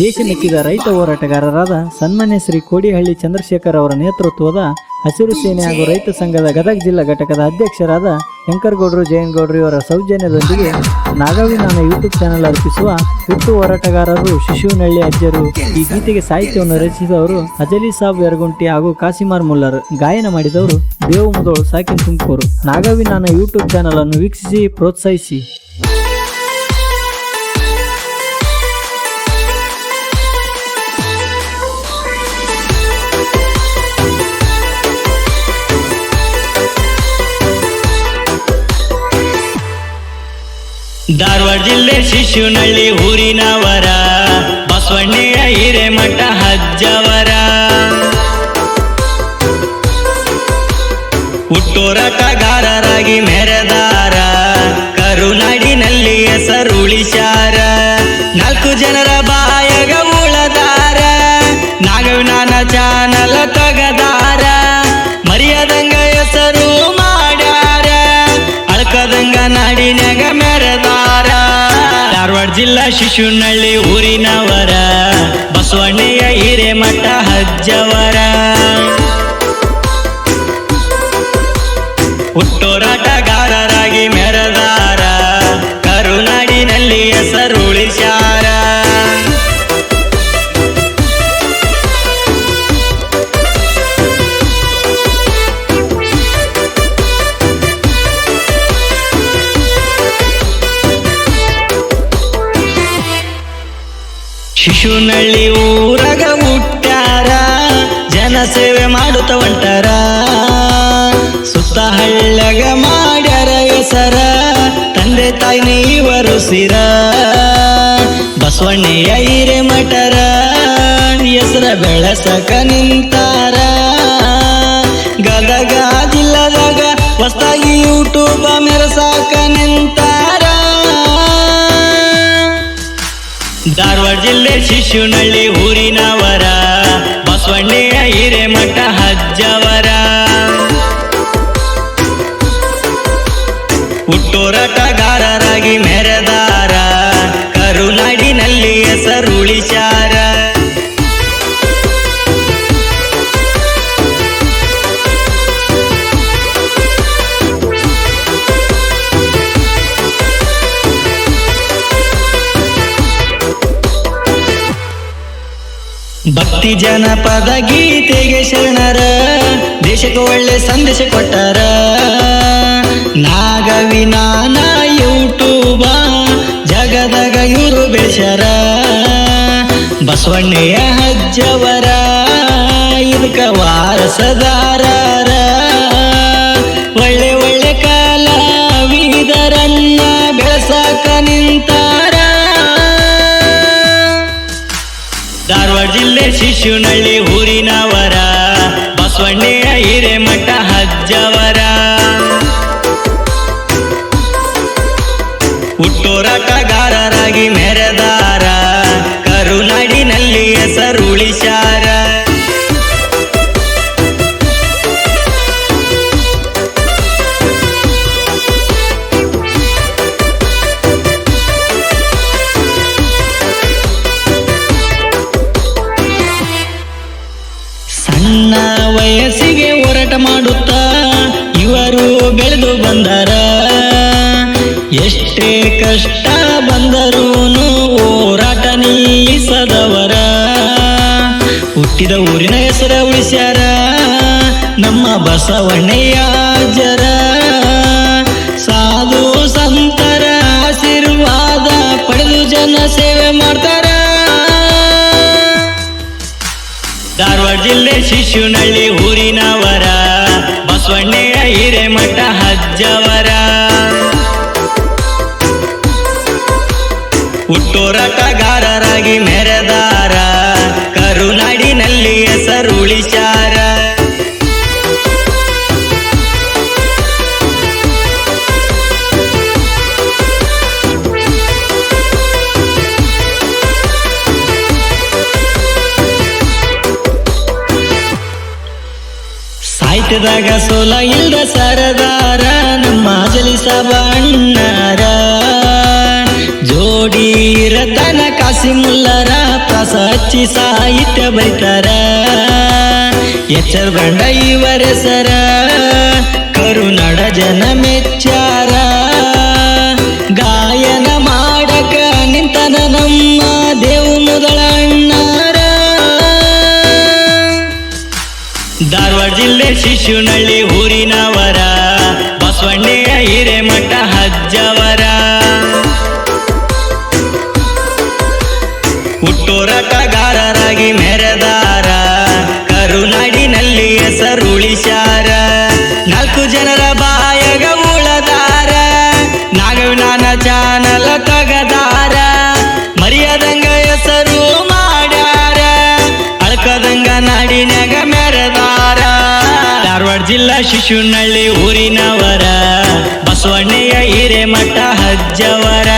ದೇಶ ಮೆಚ್ಚಿದ ರೈತ ಹೋರಾಟಗಾರರಾದ ಸನ್ಮಾನ್ಯ ಶ್ರೀ ಕೋಡಿಹಳ್ಳಿ ಚಂದ್ರಶೇಖರ್ ಅವರ ನೇತೃತ್ವದ ಹಸಿರು ಸೇನೆ ಹಾಗೂ ರೈತ ಸಂಘದ ಗದಗ ಜಿಲ್ಲಾ ಘಟಕದ ಅಧ್ಯಕ್ಷರಾದ ಶಂಕರಗೌಡರು ಜಯನಗೌಡರು ಇವರ ಸೌಜನ್ಯದೊಂದಿಗೆ ನಾಗಾವಿ ನನ್ನ ಯೂಟ್ಯೂಬ್ ಚಾನೆಲ್ ಅರ್ಪಿಸುವ ಹುಟ್ಟು ಹೋರಾಟಗಾರರು ಶಿಶುನಳ್ಳಿ ಅಜ್ಜರು, ಈ ಗೀತೆಗೆ ಸಾಹಿತ್ಯವನ್ನು ರಚಿಸಿದವರು ಅಜಲಿ ಸಾಬ್ ಯರಗುಂಟಿ ಹಾಗೂ ಕಾಸಿಮಾರ್ ಮುಲ್ಲರ್. ಗಾಯನ ಮಾಡಿದವರು ದೇವು ಮುದೋಳು ಸಾಕಿನ್ ತುಮಕೂರು. ನಾಗಾವಿ ಯೂಟ್ಯೂಬ್ ಚಾನೆಲ್ ಅನ್ನು ವೀಕ್ಷಿಸಿ, ಪ್ರೋತ್ಸಾಹಿಸಿ. ಧಾರವಾಡ ಜಿಲ್ಲೆ ಶಿಶುನಳ್ಳಿ ಊರಿನವರ ಬಸವಣ್ಣೆಯ ಹಿರೇಮಠ ಹಜ್ಜವರ ಹುಟ್ಟೋರಟಗಾರರಾಗಿ ಮೆರೆದಾರ ಕರುನಾಡಿನಲ್ಲಿ ಹೆಸರು ಉಳಿಸ್ಯಾರ ನಾಲ್ಕು ಜನರ ಜಿಲ್ಲಾ ಶಿಶುನಳ್ಳಿ ಊರಿನವರ ಬಸವಣ್ಣೆಯ ಹಿರೇಮಠ ಹಜ್ಜವರ. ಶಿಶುನಳ್ಳಿ ಊರಗ ಹುಟ್ಟಾರ ಜನ ಸೇವೆ ಮಾಡುತ್ತ ಹೊಂಟಾರ ಸುತ್ತ ಹಳ್ಳಗ ಮಾಡ್ಯಾರ ಹೆಸರ, ತಂದೆ ತಾಯಿನೇ ಇವರು ಸಿರ. ಐರೆ ಮಠರ ಹೆಸರ ಬೆಳಸಕ ನಿಂತಾರ. ಗದಗ ಜಿಲ್ಲದಾಗ ಹೊಸ್ತಾಗಿ ಯೂಟ್ಯೂಬ ಮೆರಸಾಕ ನಿಂತಾರ ಧಾರವಾಡ ಜಿಲ್ಲೆ ಶಿಶುನಳ್ಳಿ ಊರಿನವರ ಬಸವಣ್ಣೆಯ ಹಿರೇಮಠ ಹಜ್ಜವರ ಹುಟ್ಟೋರಾಟಗಾರರಾಗಿ ಮೆರೆದಾರ ಕರುನಾಡಿನಲ್ಲಿ ಹೆಸರು ಭಕ್ತಿ ಜನಪದ ಗೀತೆಗೆ ಶರಣರ, ದೇಶಕ್ಕೆ ಒಳ್ಳೆ ಸಂದೇಶ ಕೊಟ್ಟಾರ. ನಾಗವಿನಾನ, ಯೂಟ್ಯೂಬ, ಜಗದಗ ಇವರು ಬೆಳೆಸರ ಬಸವಣ್ಣಯ್ಯ ಹಜ್ಜವರ ಇದಕ್ಕ ವಾರಸದಾರ. ಧಾರವಾಡ ಜಿಲ್ಲೆ ಶಿಶುನಳ್ಳಿ ಊರಿನವರ ಬಸವಣ್ಣೆಯ ಹಿರೇಮಠ. ಇವರು ಬೆಳೆದು ಬಂದರ? ಎಷ್ಟೇ ಕಷ್ಟ ಬಂದರೂನು ಹೋರಾಟ ನಿಲ್ಲಿಸದವರ? ಹುಟ್ಟಿದ ಊರಿನ ಹೆಸರ ಉಳಿಸ್ಯಾರ? ನಮ್ಮ ಬಸವಣ್ಣಯ್ಯ ಜರ ಸಾಧು ಸಂತರ ಆಶೀರ್ವಾದ ಪಡೆದು ಜನ ಸೇವೆ ಮಾಡ್ತಾರ? ಧಾರವಾಡ ಜಿಲ್ಲೆ ಶಿಶುನಳ್ಳಿ ಊರಿನವರ ಹಿರೇಮಠ ಹಜ್ಜವರ. ಹುಟ್ಟೋರಾಟಗಾರರಾಗಿ ಮೆರೆದಾರ. ಕರುನಾಡಿನಲ್ಲಿ ಹೆಸರು ಆಯ್ತದಾಗ ಸೋಲ ಇಲ್ದ ಸರದಾರ, ನಮ್ಮ ಜಲಿಸಬಣ್ಣರ ಜೋಡಿ ರತನ ಕಾಸಿಮುಲ್ಲರ ಪ್ರಸ ಹಚ್ಚಿ ಸಾಹಿತ್ಯ ಬೈತಾರ. ಎಚ್ಚರ್ ಬಂಡ ಇವರ ಸರ, ಕರುನಾಡ ಜನ ಮೆಚ್ಚ. ಹಿರೇಮಠ ಹಜ್ಜವರ. ಹುಟ್ಟೋರಟಗಾರರಾಗಿ ಮೆರೆದಾರ. ಕರುನಾಡಿನಲ್ಲಿ ಹೆಸರುಳಿಶ ಜಿಲ್ಲಾ ಶಿಶುನಳ್ಳಿ ಊರಿನವರ ಬಸವಣ್ಣೆಯ ಹಿರೇಮಠ ಹಜ್ಜವರ